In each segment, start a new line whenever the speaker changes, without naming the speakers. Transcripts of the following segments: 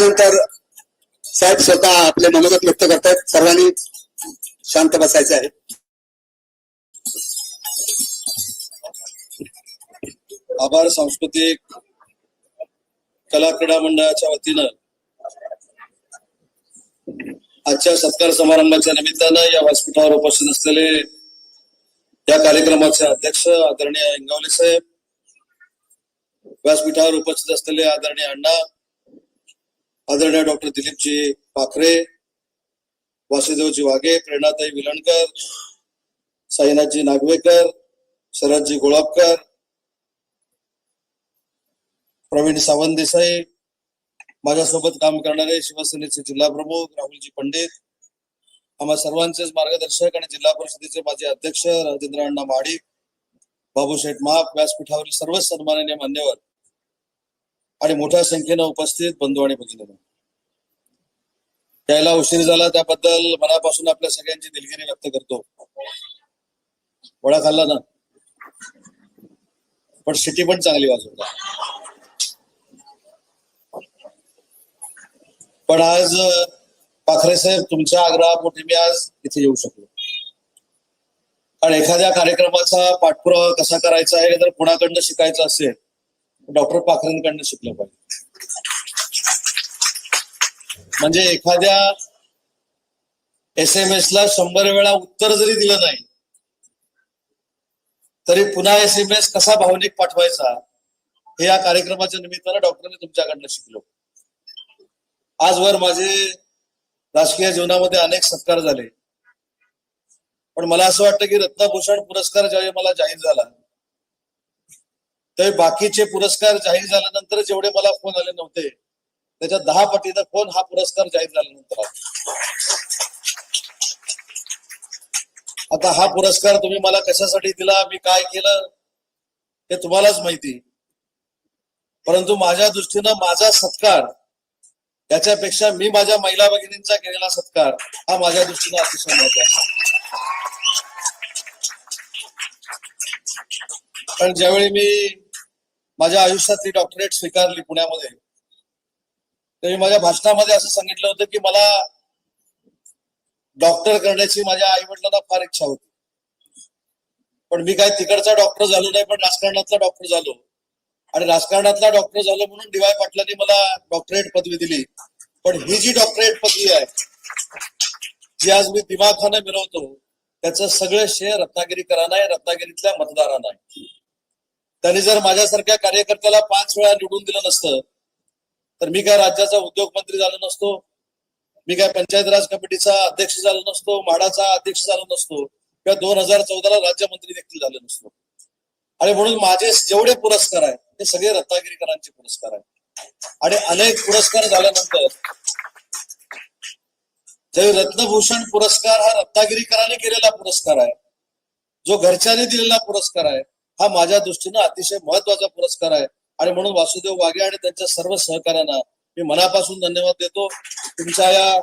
त्यानंतर साहेब स्वतः आपले मनोगत व्यक्त करतायत. सर्वांनी शांत बसायचे आहे.
आभार सांस्कृतिक कला क्रीडा मंडळाच्या वतीनं. आजच्या सत्कार समारंभाच्या निमित्तानं या व्यासपीठावर उपस्थित असलेले या कार्यक्रमाचे अध्यक्ष आदरणीय इंगवले साहेब व्यासपीठावर उपस्थित असलेले आदरणीय अण्णा आदरणीय डॉक्टर दिलीपजी पाखरे वासुदेवजी वाघे प्रेरणाताई विलणकर साईनाथजी नागवेकर शरदजी गोळापकर प्रवीण सावंत देसाई माझ्यासोबत काम करणारे शिवसेनेचे जिल्हा प्रमुख राहुलजी पंडित आम्हा सर्वांचेच मार्गदर्शक आणि जिल्हा परिषदेचे माजी अध्यक्ष राजेंद्र अण्णा महाडिक बाबूशेठ महाप व्यासपीठावरील सर्वच सन्माननीय मान्यवर आणि मोठ्या संख्येनं उपस्थित बंधू आणि भगिनी यायला उशीर झाला त्याबद्दल मनापासून आपल्या सगळ्यांची दिलगिरी व्यक्त करतो. वडा खाल्ला ना? पण सिटी पण चांगली वाजवता पण आज पाखरे साहेब तुमच्या आग्रहापोटी मी आज इथे येऊ शकलो. कारण एखाद्या कार्यक्रमाचा पाठपुरावा कसा करायचा आहे जर कुणाकडनं शिकायचं असेल डॉक्टर पाखरेंकडनं शिकलं पाहिजे. म्हणजे एखाद्या एस एम एस ला शंभर वेळा उत्तर जरी दिलं नाही तरी पुन्हा एस एम एस कसा भावनिक पाठवायचा हे या कार्यक्रमाच्या निमित्तानं डॉक्टरांनी तुमच्याकडनं शिकलो. आजवर माझे राजकीय जीवनामध्ये अनेक सत्कार झाले. पण मला असं वाटतं की रत्नभूषण पुरस्कार ज्यावेळी मला जाहीर झाला ते बाकीचे पुरस्कार जाहीर झाल्यानंतर जेवढे मला फोन आले नव्हते. त्याच्या दहा पटीचा फोन हा पुरस्कार जाहीर झाल्यानंतर आता हा पुरस्कार तुम्ही मला कशासाठी दिला मी काय केलं हे तुम्हालाच माहिती. परंतु माझ्या दृष्टीनं माझा सत्कार याच्यापेक्षा मी माझ्या महिला भगिनींचा केलेला सत्कार हा माझ्या दृष्टीनं अतिशय महत्त्वाचा पण ज्यावेळी मी माझ्या आयुष्यातली डॉक्टरेट स्वीकारली पुण्यामध्ये. त्यावेळी माझ्या भाषणामध्ये असं सांगितलं होतं की मला डॉक्टर करण्याची माझ्या आई वडिलांना फार इच्छा होती. पण मी काय तिकडचा डॉक्टर झालो नाही पण राजकारणातला डॉक्टर झालो. आणि राजकारणातला डॉक्टर झालो म्हणून डीवाय पाटलांनी मला डॉक्टरेट पदवी दिली. पण ही जी डॉक्टरेट पदवी आहे जी आज मी दिमाखानं मिळवतो त्याचं सगळं श्रेय रत्नागिरीकरांना आहे रत्नागिरीतल्या मतदारांना आहे. त्यांनी जर माझ्यासारख्या कार्यकर्त्याला पाच वेळा निवडून दिलं नसतं तर मी काय राज्याचा उद्योग मंत्री झालो नसतो मी काय पंचायत राज कमिटीचा अध्यक्ष झालो नसतो म्हाडाचा अध्यक्ष झालो नसतो किंवा दोन हजार चौदाला राज्यमंत्री देखील झालो नसतो. आणि म्हणून माझे जेवढे पुरस्कार आहेत ते सगळे रत्नागिरीकरांचे पुरस्कार आहेत. आणि अनेक पुरस्कार झाल्यानंतर जे रत्नभूषण पुरस्कार हा रत्नागिरीकरांनी केलेला पुरस्कार आहे जो घरच्यांनी दिलेला पुरस्कार आहे हा माझ्या दृष्टीनं अतिशय महत्त्वाचा पुरस्कार आहे. आणि म्हणून वासुदेव वाघे आणि त्यांच्या सर्व सहकाऱ्यांना मी मनापासून धन्यवाद देतो. तुमच्या या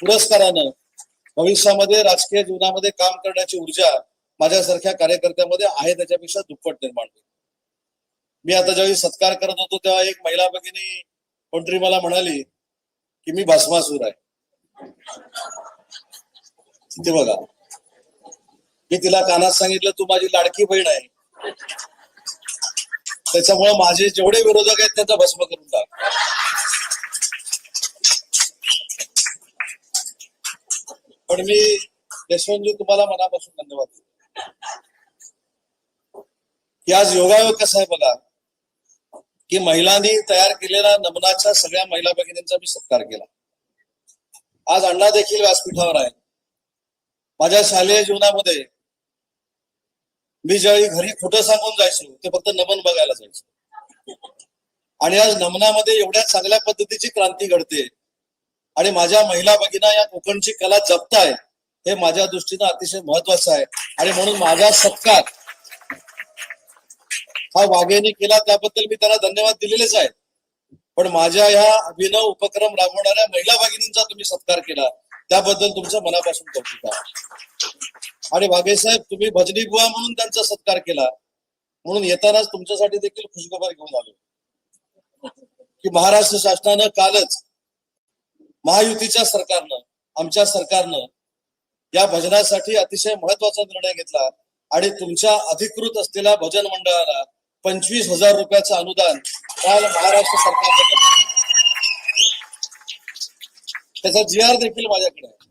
पुरस्कारानं भविष्यामध्ये राजकीय जीवनामध्ये काम करण्याची ऊर्जा माझ्यासारख्या कार्यकर्त्यामध्ये आहे त्याच्यापेक्षा दुप्पट निर्माण होईल. मी आता ज्यावेळी सत्कार करत होतो तेव्हा एक महिला भगिनी कोणतरी मला म्हणाली की मी भस्मासूर आहे. ते बघा. मी तिला कानात सांगितलं तू माझी लाडकी बहीण आहे. त्याच्यामुळे माझे जेवढे विरोधक आहेत त्यांचा भस्म करून टाक. पण मी यशवंतजी तुम्हाला मनापासून धन्यवाद देतो. की आज योगायोग कसा आहे बघा? की महिलांनी तयार केलेल्या नमनाच्या सगळ्या महिला भगिनींचा मी सत्कार केला. आज अण्णा देखील व्यासपीठावर आहे माझ्या शालेय जीवनामध्ये मी ज्यावेळी घरी खोटं सांगून जायचो ते फक्त नमन बघायला जायचो. आणि आज नमनामध्ये एवढ्या चांगल्या पद्धतीची क्रांती घडते. आणि माझ्या महिला भगिना या कोकणची कला जपताय हे माझ्या दृष्टीनं अतिशय महत्वाचं आहे. आणि म्हणून माझा सत्कार हा वाघेने केला त्याबद्दल मी त्यांना धन्यवाद दिलेलेच आहेत. पण माझ्या ह्या अभिनव उपक्रम राबवणाऱ्या महिला भगिनींचा तुम्ही सत्कार केला त्याबद्दल तुमचं मनापासून कौतुक आहे. आणि वाघे साहेब तुम्ही भजनी बुवा म्हणून त्यांचा सत्कार केला. म्हणून येतानाच तुमच्यासाठी देखील खुशखबर घेऊन आलो. की महाराष्ट्र शासनानं कालच महायुतीच्या सरकारनं आमच्या सरकारनं या भजनासाठी अतिशय महत्त्वाचा निर्णय घेतला आणि तुमच्या अधिकृत असलेल्या भजन मंडळाला पंचवीस हजार रुपयाचं अनुदान काल महाराष्ट्र सरकारनं त्याचा जी आर देखील माझ्याकडे आहे.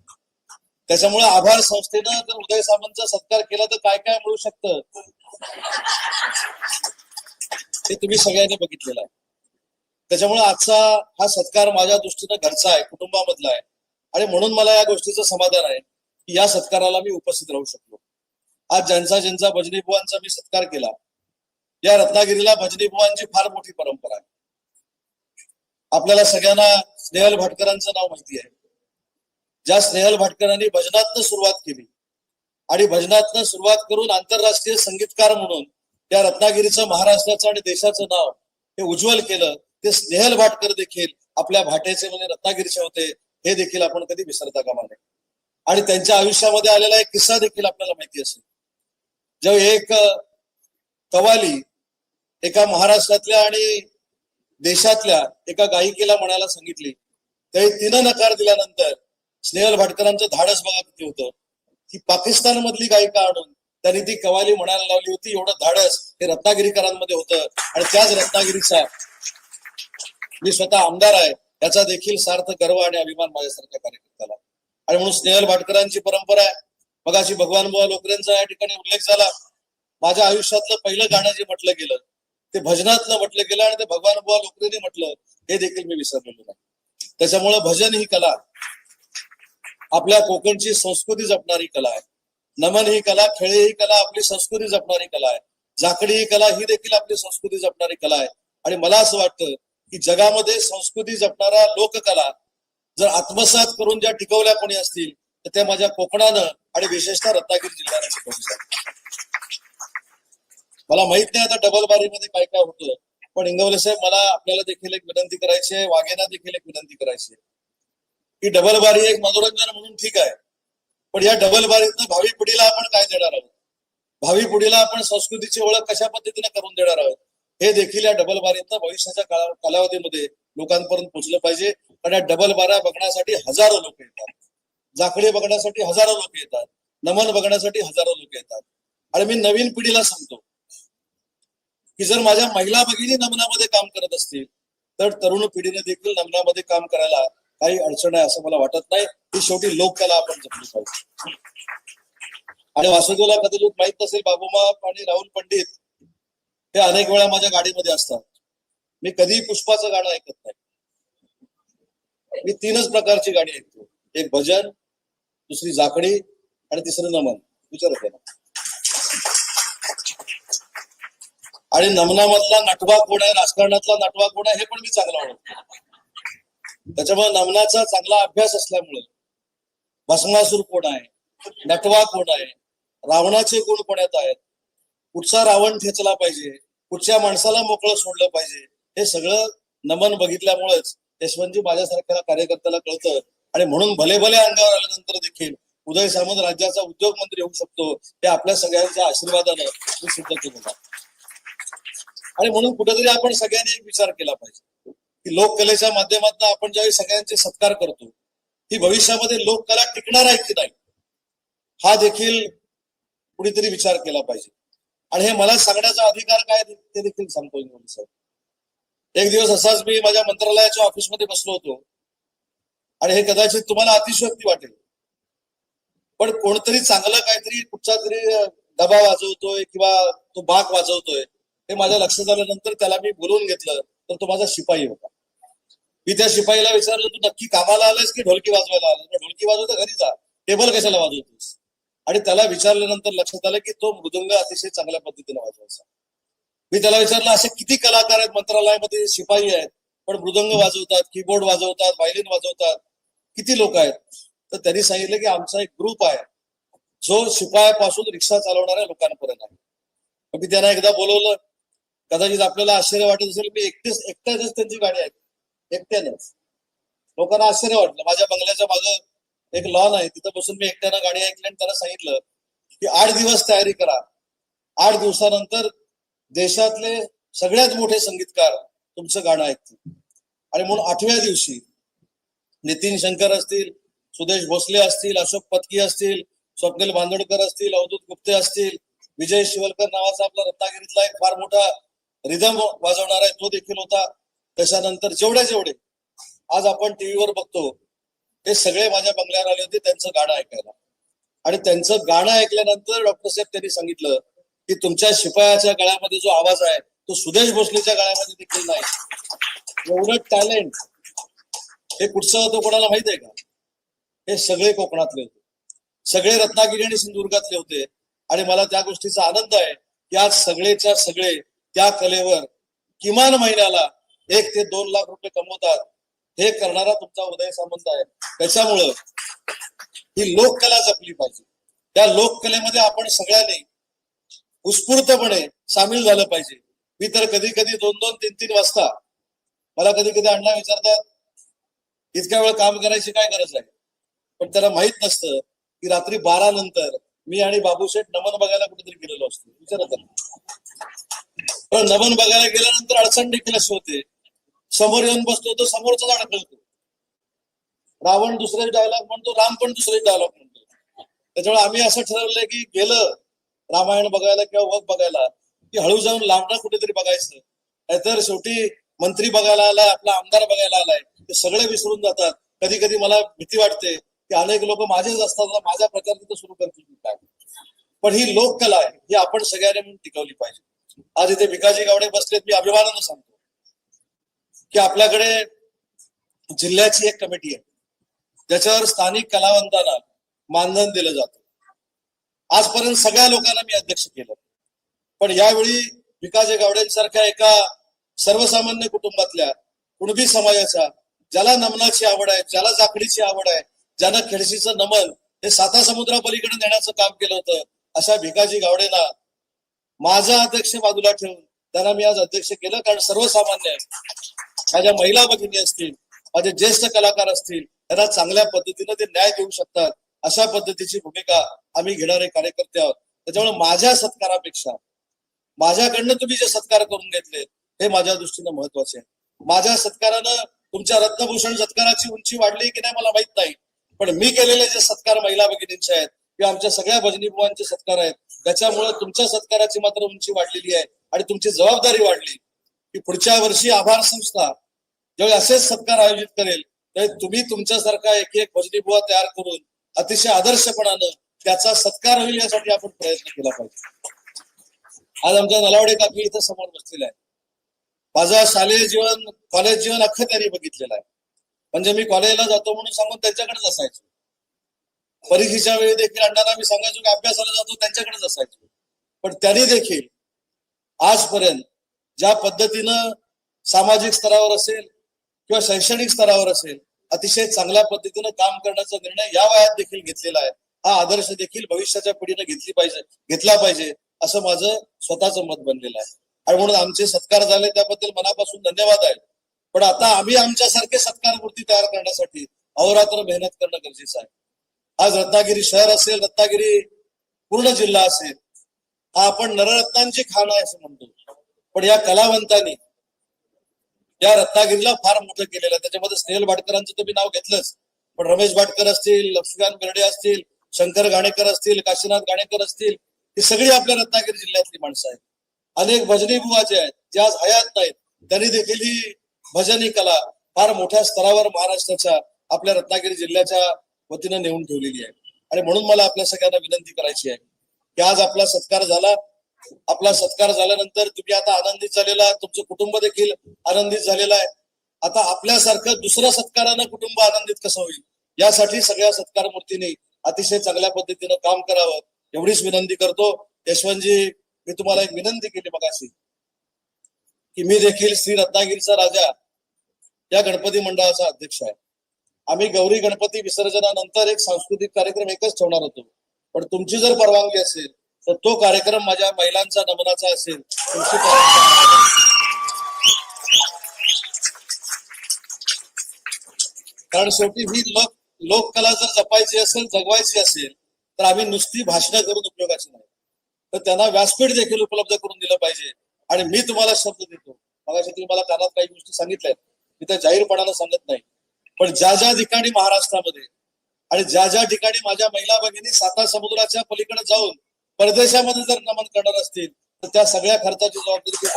त्याच्यामुळे आभार संस्थेनं जर उदय सामंतचा सत्कार केला तर काय काय मिळू शकतं? ते तुम्ही सगळ्यांनी बघितलेलं आहे. त्याच्यामुळे आजचा हा सत्कार माझ्या दृष्टीनं घरचा आहे कुटुंबामधला आहे. आणि म्हणून मला या गोष्टीचं समाधान आहे की या सत्काराला मी उपस्थित राहू शकलो. आज ज्यांचा ज्यांचा भजनी बुवांचा मी सत्कार केला या रत्नागिरीला भजनी बुवांची फार मोठी परंपरा आहे. आपल्याला सगळ्यांना स्नेहल भाटकरांचं नाव माहिती आहे. ज्या स्नेहल भाटकरांनी भजनातनं सुरुवात केली. आणि भजनातनं सुरुवात करून आंतरराष्ट्रीय संगीतकार म्हणून त्या रत्नागिरीचं महाराष्ट्राचं आणि देशाचं नाव हे उज्ज्वल केलं ते स्नेहल भाटकर देखील आपल्या भाटेचे म्हणजे रत्नागिरीचे होते हे देखील आपण कधी विसरता कामा नये. आणि त्यांच्या आयुष्यामध्ये आलेला एक किस्सा देखील आपल्याला माहिती असेल. जेव्हा एक कवाली एका महाराष्ट्रातल्या आणि देशातल्या एका गायिकेला म्हणायला सांगितली तरी तिनं नकार दिल्यानंतर स्नेहल भाटकरांचं धाडस बघा किती होतं. की पाकिस्तान मधली गायिका आणून त्यांनी ती कवाली म्हणायला लावली होती एवढं धाडस हे रत्नागिरीकरांमध्ये होतं. आणि त्याच रत्नागिरीचा मी स्वतः आमदार आहे याचा देखील सार्थ गर्व आणि अभिमान माझ्यासारख्या कार्यकर्त्याला. आणि म्हणून स्नेहल भाटकरांची परंपरा आहे. मगाशी भगवान बुवा लोकऱ्यांचा या ठिकाणी उल्लेख झाला. माझ्या आयुष्यातलं पहिलं गाणं जे म्हटलं गेलं ते भजनातलं म्हटलं गेलं आणि ते भगवान बुवा लोकरेने म्हटलं हे देखील मी विसरलेलो नाही. त्याच्यामुळे भजन ही कला. आपल्या कोकणची संस्कृती जपणारी कला आहे. नमन ही कला खेळे ही कला आपली संस्कृती जपणारी कला आहे. जाकडी ही कला ही देखील आपली संस्कृती जपणारी कला आहे. आणि मला असं वाटतं की जगामध्ये संस्कृती जपणारा लोककला जर आत्मसात करून ज्या टिकवल्या कोणी असतील तर त्या माझ्या कोकणानं आणि विशेषतः रत्नागिरी जिल्ह्यानं शिकवली मला माहीत नाही आता डबल बारीमध्ये काय काय होतं पण इंगवले साहेब मला आपल्याला देखील एक विनंती करायची आहे वाघेना देखील एक विनंती करायची आहे. की डबल बारी एक मनोरंजन म्हणून ठीक आहे. पण या डबल बारीतनं भावी पिढीला आपण काय देणार आहोत? भावी पिढीला आपण संस्कृतीची ओळख कशा पद्धतीने करून देणार आहोत? हे देखील या डबल बारीतनं भविष्याच्या काळा कालावधीमध्ये लोकांपर्यंत पोहोचलं पाहिजे. कारण या डबल बारा बघण्यासाठी हजारो लोक येतात. जाखडे बघण्यासाठी हजारो लोक येतात. नमन बघण्यासाठी हजारो लोक येतात. आणि मी नवीन पिढीला सांगतो की जर माझ्या महिला भगिनी नमनामध्ये काम करत असतील तर तरुण पिढीने देखील नमनामध्ये काम करायला काही अडचण आहे असं मला वाटत नाही. ही शेवटी लोककला आपण जपली पाहिजे. आणि वासुदेवला कदाचित माहीत नसेल बाबूमा आणि राहुल पंडित हे अनेक वेळा माझ्या गाडीमध्ये असतात. मी कधीही पुष्पाचं गाणं ऐकत नाही. मी तीनच प्रकारची गाणी ऐकतो. एक भजन दुसरी जाकडी आणि तिसरं नमन. विचारत आहे ना आणि नमनामधला नटवा कोण आहे राजकारणातला नटवा कोण आहे हे पण मी चांगला ओळखतो. त्याच्यामुळे नमनाचा चांगला अभ्यास असल्यामुळे भस्मासूर कोण आहे? नटवा कोण आहे? रावणाचे गुण कोण्यात आहेत. कुठचा रावण ठेचला पाहिजे. कुठच्या माणसाला मोकळं सोडलं पाहिजे. हे सगळं नमन बघितल्यामुळेच यशवंतजी माझ्यासारख्या कार्यकर्त्याला कळतं. आणि म्हणून भले भले अंगावर आल्यानंतर देखील उदय सामंत राज्याचा उद्योग मंत्री होऊ शकतो हे आपल्या सगळ्यांच्या आशीर्वादानं मी सिद्ध केलेलं आणि म्हणून कुठेतरी आपण सगळ्यांनी एक विचार केला पाहिजे. लोककलेच्या माध्यमातून आपण ज्यावेळी सगळ्यांचे सत्कार करतो ही भविष्यामध्ये लोककला टिकणार आहे की नाही हा देखील कुणीतरी विचार केला पाहिजे. आणि हे मला सांगण्याचा अधिकार काय ते देखील सांगतो इंग्रजी साहेब एक दिवस असाच मी माझ्या मंत्रालयाच्या ऑफिसमध्ये बसलो होतो आणि हे कदाचित तुम्हाला अतिशयोक्ती वाटेल. पण कोणतरी चांगलं काहीतरी कुठचा तरी डबा वाजवतोय किंवा तो बाक वाजवतोय हे माझ्या लक्षात आल्यानंतर त्याला मी बोलवून घेतलं तर तो माझा शिपाई होता. मी त्या शिपाईला विचारलं तू नक्की कामाला आलायस की ढोलकी वाजवायला आलास ढोलकी वाजवता घरी जा. टेबल कशाला वाजवतोस? आणि त्याला विचारल्यानंतर लक्षात आलं की तो मृदुंग अतिशय चांगल्या पद्धतीने वाजवायचा. मी त्याला विचारलं असे किती कलाकार आहेत? मंत्रालयामध्ये शिपाई आहेत पण मृदंग वाजवतात कीबोर्ड वाजवतात व्हायलिन वाजवतात. किती लोक आहेत? तर त्यांनी सांगितलं की आमचा एक ग्रुप आहे जो शिपायापासून रिक्षा चालवणाऱ्या लोकांपर्यंत आहे. मी त्यांना एकदा बोलवलं. कदाचित आपल्याला आश्चर्य वाटत असेल मी एकटेच एकट्यानेच त्यांची गाणी आहेत एकट्यानंच. लोकांना आश्चर्य वाटलं. माझ्या बंगल्याच्या मागं एक लॉन आहे. तिथं बसून मी एकट्यानं गाडी ऐकली आणि त्यांना सांगितलं की आठ दिवस तयारी करा. आठ दिवसानंतर देशातले सगळ्यात मोठे संगीतकार तुमचं गाणं ऐकतील. आणि म्हणून आठव्या दिवशी नितीन शंकर असतील सुदेश भोसले असतील अशोक पत्की असतील स्वप्नील बांदोडकर असतील अवधूत गुप्ते असतील विजय शिवलकर नावाचा आपला रत्नागिरीतला एक फार मोठा रिदम वाजवणारा आहे तो देखील होता. त्याच्यानंतर जेवढे जेवढे. आज आपण टीव्हीवर बघतो ते सगळे माझ्या बंगल्यावर आले होते त्यांचं गाणं ऐकायला. आणि त्यांचं गाणं ऐकल्यानंतर डॉक्टर साहेब त्यांनी सांगितलं की तुमच्या शिपायाच्या गळ्यामध्ये जो आवाज आहे तो सुदेश भोसलेच्या गळ्यामध्ये देखील नाही. एवढं टॅलेंट. हे कुठचं होतं कोणाला माहीत आहे का? हे सगळे कोकणातले होते. सगळे रत्नागिरी आणि सिंधुदुर्गातले होते. आणि मला त्या गोष्टीचा आनंद आहे की आज सगळेच्या सगळे त्या कलेवर किमान महिन्याला एक ते दोन लाख रुपये कमवतात. हे करणारा तुमचा उदय सामंत आहे. त्याच्यामुळं ही लोककला जपली पाहिजे. त्या लोककलेमध्ये आपण सगळ्यांनी उत्स्फूर्तपणे सामील झालं पाहिजे. मी तर कधी कधी दोन दोन तीन तीन वाजता मला कधी कधी अण्णा विचारतात इतक्या वेळ काम करायची काय गरज आहे? पण त्याला माहीत नसतं की रात्री बारा नंतर मी आणि बाबूशेठ नमन बघायला कुठेतरी गेलेलो असतो. विचारत पण नमन बघायला गेल्यानंतर अडचण देखील अशी होते समोर येऊन बसतो तर समोरचा झाड कळतो रावण दुसरे डायलॉग म्हणतो राम पण दुसरे डायलॉग म्हणतो. त्याच्यामुळे आम्ही असं ठरवलंय की गेलं रामायण बघायला किंवा वग बघायला की हळू जाऊन लांबणं कुठेतरी बघायचं. नाहीतर शेवटी मंत्री बघायला आलाय आपला आमदार बघायला आलाय ते सगळे विसरून जातात. कधी कधी मला भीती वाटते की अनेक लोक माझेच असतात माझा प्रचार तिथं सुरू करतील काय. पण ही लोककला आहे ही आपण सगळ्यांनी म्हणून टिकवली पाहिजे. आज इथे भिकाजी गावडे बसलेत मी अभिमानानं सांगतो. की आपल्याकडे जिल्ह्याची एक कमिटी आहे. ज्याच्यावर स्थानिक कलावंतांना मानधन दिलं जातं. आजपर्यंत सगळ्या लोकांना मी अध्यक्ष केलं. पण यावेळी भिकाजी गावडेंसारख्या एका सर्वसामान्य कुटुंबातल्या कुणबी समाजाच्या ज्याला नमनाची आवड आहे ज्याला जाकडीची आवड आहे ज्यानं खेडशीचं नमन हे साता समुद्रापलीकडे नेण्याचं काम केलं होतं अशा भिकाजी गावडेना माझा अध्यक्ष बाजूला ठेवून त्यांना मी आज अध्यक्ष केलं कारण सर्वसामान्य माझ्या महिला भगिनी असतील माझे ज्येष्ठ कलाकार असतील त्यांना चांगल्या पद्धतीने ते न्याय देऊ शकतात. अशा पद्धतीची भूमिका आम्ही घेणारे कार्यकर्ते आहोत. त्याच्यामुळे माझ्या सत्कारापेक्षा माझ्याकडनं तुम्ही जे सत्कार करून घेतले हे माझ्या दृष्टीनं महत्त्वाचे आहे. माझ्या सत्कारानं तुमच्या रत्नभूषण सत्काराची उंची वाढली की नाही मला माहीत नाही. पण मी केलेले जे सत्कार महिला भगिनींचे आहेत किंवा आमच्या सगळ्या भजनी बुवांचे सत्कार आहेत त्याच्यामुळे तुमच्या सत्काराची मात्र उंची वाढलेली आहे आणि तुमची जबाबदारी वाढली. की पुढच्या वर्षी आभार संस्था ज्यावेळी असेच सत्कार आयोजित करेल त्यावेळी तुम्ही तुमच्यासारखा एक एक भजनीबुवा तयार करून अतिशय आदर्शपणानं त्याचा सत्कार होईल यासाठी आपण प्रयत्न केला पाहिजे. आज आमच्या नलावडे काकी इथं समोर बसलेला आहे माझं शालेय जीवन कॉलेज जीवन अख्खं त्यांनी बघितलेलं आहे. म्हणजे मी कॉलेजला जातो म्हणून सांगून त्यांच्याकडेच असायचो. परीक्षेच्या वेळी देखील अण्णांना मी सांगायचो की अभ्यासाला जातो त्यांच्याकडेच असायचो. पण त्यांनी देखील आजपर्यंत ज्या पद्धतीनं सामाजिक स्तरावर असेल किंवा शैक्षणिक स्तरावर असेल अतिशय चांगल्या पद्धतीनं काम करण्याचा निर्णय या वयात देखील घेतलेला आहे. हा आदर्श देखील भविष्याच्या पिढीने घेतली पाहिजे घेतला पाहिजे असं माझं स्वतःचं मत बनलेलं आहे. आणि म्हणून आमचे सत्कार झाले त्याबद्दल मनापासून धन्यवाद आहे. पण आता आम्ही आमच्यासारखे सत्कार मूर्ती तयार करण्यासाठी अहोरात्र मेहनत करणं गरजेचं आहे. आज रत्नागिरी शहर असेल रत्नागिरी पूर्ण जिल्हा असेल हा आपण नररत्नांची खाण आहे असं म्हणतो. पण या कलावंतांनी या रत्नागिरीला फार मोठं केलेलं आहे. त्याच्यामध्ये स्नेहल भाटकरांचं तुम्ही नाव घेतलंच. पण रमेश भाटकर असतील लक्ष्मीकांत बेर्डे असतील शंकर गाणेकर असतील काशीनाथ गाणेकर असतील ही सगळी आपल्या रत्नागिरी जिल्ह्यातली माणसं आहेत. अनेक भजनी बुवा जे आहेत जे आज हयात नाहीत त्यांनी देखील ही भजनी कला फार मोठ्या स्तरावर महाराष्ट्राच्या आपल्या रत्नागिरी जिल्ह्याच्या वतीनं नेऊन ठेवलेली आहे. आणि म्हणून मला आपल्या सगळ्यांना विनंती करायची आहे की आज आपला सत्कार झाला. आपला सत्कार झाल्यानंतर तुम्ही आता आनंदित झालेला आहात, तुमचं कुटुंब देखील आनंदित झालेलं आहे. आता आपल्यासारखं दुसऱ्या सत्कारानं कुटुंब आनंदित कसं होईल? यासाठी सगळ्या सत्कार मूर्तीने अतिशय चांगल्या पद्धतीनं काम करावं. एवढीच विनंती करतो. यशवंतजी मी तुम्हाला एक विनंती केली मगाशी की मी देखील श्री रत्नागिरीचा राजा या गणपती मंडळाचा अध्यक्ष आहे. आम्ही गौरी गणपती विसर्जनानंतर एक सांस्कृतिक कार्यक्रम एकच ठेवणार होतो. पण तुमची जर परवानगी असेल तर तो कार्यक्रम माझ्या महिलांचा नमनाचा असेल. कारण शेवटी ही लोक लोककला जर जपायची असेल जगवायची असेल तर आम्ही नुसती भाषणं करून उपयोगाची नाही. तर त्यांना व्यासपीठ देखील उपलब्ध करून दिलं पाहिजे. आणि मी तुम्हाला शब्द देतो. मगाशी तुम्ही मला कानात काही गोष्टी सांगितल्या मी त्या जाहीरपणाला सांगत नाही. पण ज्या ज्या ठिकाणी महाराष्ट्रामध्ये आणि ज्या ज्या ठिकाणी माझ्या महिला भगिनी साता समुद्राच्या पलीकडे जाऊन परदेशामध्ये जर नमन करणार असतील तर त्या सगळ्या खर्चाची जबाबदारी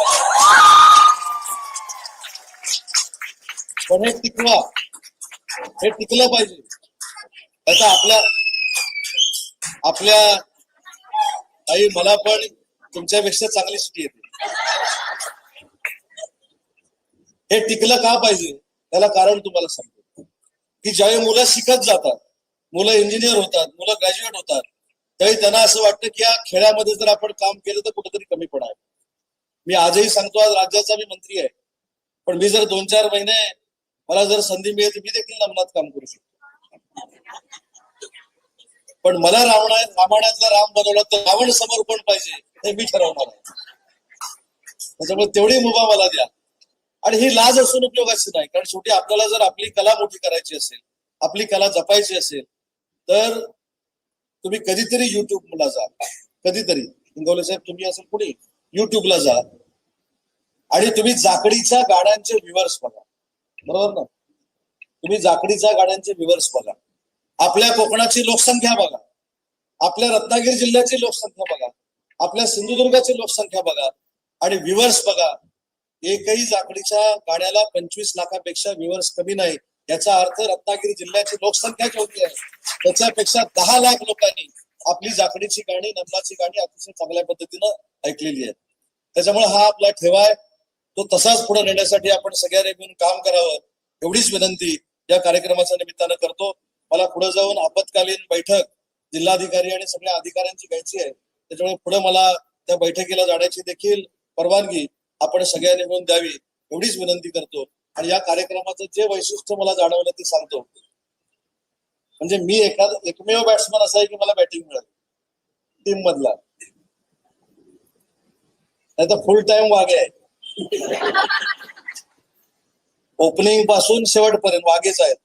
पण हे टिकवा. हे टिकलं पाहिजे. त्याचा आपल्या आपल्या आई मला पण तुमच्यापेक्षा चांगली सुटी येते. हे टिकलं का पाहिजे? त्याला कारण तुम्हाला सांगतो. की ज्यावेळी मुलं शिकत जातात मुलं इंजिनियर होतात मुलं ग्रॅज्युएट होतात त्यावेळी त्यांना असं वाटतं की या खेळामध्ये जर आपण काम केलं तर कुठेतरी कमी पडाय मी आजही सांगतो आज राज्याचा मी मंत्री आहे. पण मी जर दोन चार महिने मला जर संधी मिळेल मी देखील नमनात काम करू शकतो. पण मला रावणा रामायणातला राम बनवला तर रावण समोर कोण पाहिजे हे मी ठरवणार आहे. त्याच्यामुळे तेवढी मुभा मला द्या. आणि ही लाज असून उपयोगाची नाही कारण शेवटी आपल्याला जर आपली कला मोठी करायची असेल आपली कला जपायची असेल तर तुम्ही कधीतरी युट्यूबला जा. कधीतरी. हिंगोले साहेब तुम्ही असेल कुणी युट्यूबला जा. आणि तुम्ही जाकडीच्या गाड्यांचे व्ह्युअर्स बघा. बरोबर ना? तुम्ही जाकडीच्या गाड्यांचे व्ह्युअर्स बघा. आपल्या कोकणाची लोकसंख्या बघा. आपल्या रत्नागिरी जिल्ह्याची लोकसंख्या बघा. आपल्या सिंधुदुर्गाची लोकसंख्या बघा. आणि व्ह्युअर्स बघा. एकही जाकडीच्या गाड्याला पंचवीस लाखापेक्षा व्ह्युअर्स कमी नाही. याचा अर्थ रत्नागिरी जिल्ह्याची लोकसंख्या जेवढी आहे. त्याच्यापेक्षा दहा लाख लोकांनी आपली जाकडीची गाणी नमनाची गाणी अतिशय चांगल्या पद्धतीनं ऐकलेली आहेत. त्याच्यामुळे हा आपला ठेवा आहे. तो तसाच पुढे नेण्यासाठी आपण सगळ्यांनी मिळून काम करावं एवढीच विनंती या कार्यक्रमाच्या निमित्तानं करतो. मला पुढे जाऊन आपत्कालीन बैठक जिल्हाधिकारी आणि सगळ्या अधिकाऱ्यांची घ्यायची आहे. त्याच्यामुळे पुढे मला त्या बैठकीला जाण्याची देखील परवानगी आपण सगळ्यांनी मिळून द्यावी एवढीच विनंती करतो. आणि या कार्यक्रमाचं जे वैशिष्ट्य मला जाणवलं ते सांगतो. म्हणजे मी एखाद एकमेव बॅट्समन असा आहे की मला बॅटिंग मिळेल. टीम मधला. नाही तर फुल टाइम वागे आहे. ओपनिंगपासून शेवटपर्यंत वाघेच आहेत.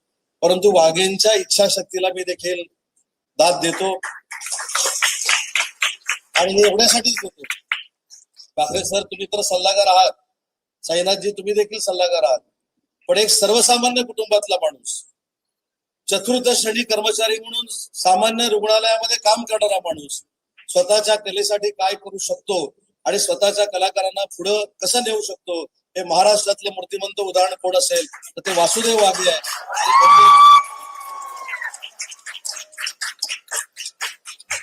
परंतु वाघेंच्या इच्छाशक्तीला मी देखील दाद देतो. आणि हे एवढ्यासाठीच देतो काकडे सर तुम्ही तर सल्लागार आहात. साईनाथजी तुम्ही देखील सल्लागार आहात. पण एक सर्वसामान्य कुटुंबातला माणूस चतुर्थ श्रेणी कर्मचारी म्हणून सामान्य रुग्णालयामध्ये काम करणारा माणूस स्वतःच्या कलेसाठी काय करू शकतो आणि स्वतःच्या कलाकारांना पुढं कसं नेऊ शकतो? हे महाराष्ट्रातले मूर्तिमंत उदाहरण कोण असेल? तर ते वासुदेव वाघे आहे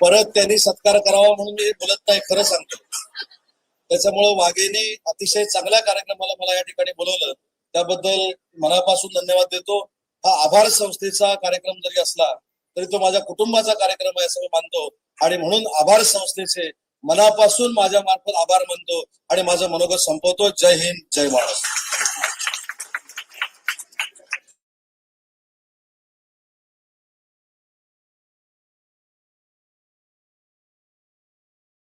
परत त्यांनी सत्कार करावा म्हणून मी बोलत नाही खरं सांगतो. त्याच्यामुळं वाघेने अतिशय चांगल्या कार्यक्रमाला मला या ठिकाणी बोलवलं. त्याबद्दल मनापासून धन्यवाद देतो. हा आभार संस्थेचा कार्यक्रम जरी असला तरी तो माझ्या कुटुंबाचा कार्यक्रम आहे असं मी मानतो. आणि म्हणून आभार संस्थेचे मनापासून माझ्या मार्फत आभार मानतो आणि माझं मनोगत संपवतो. जय हिंद जय महाराष्ट्र.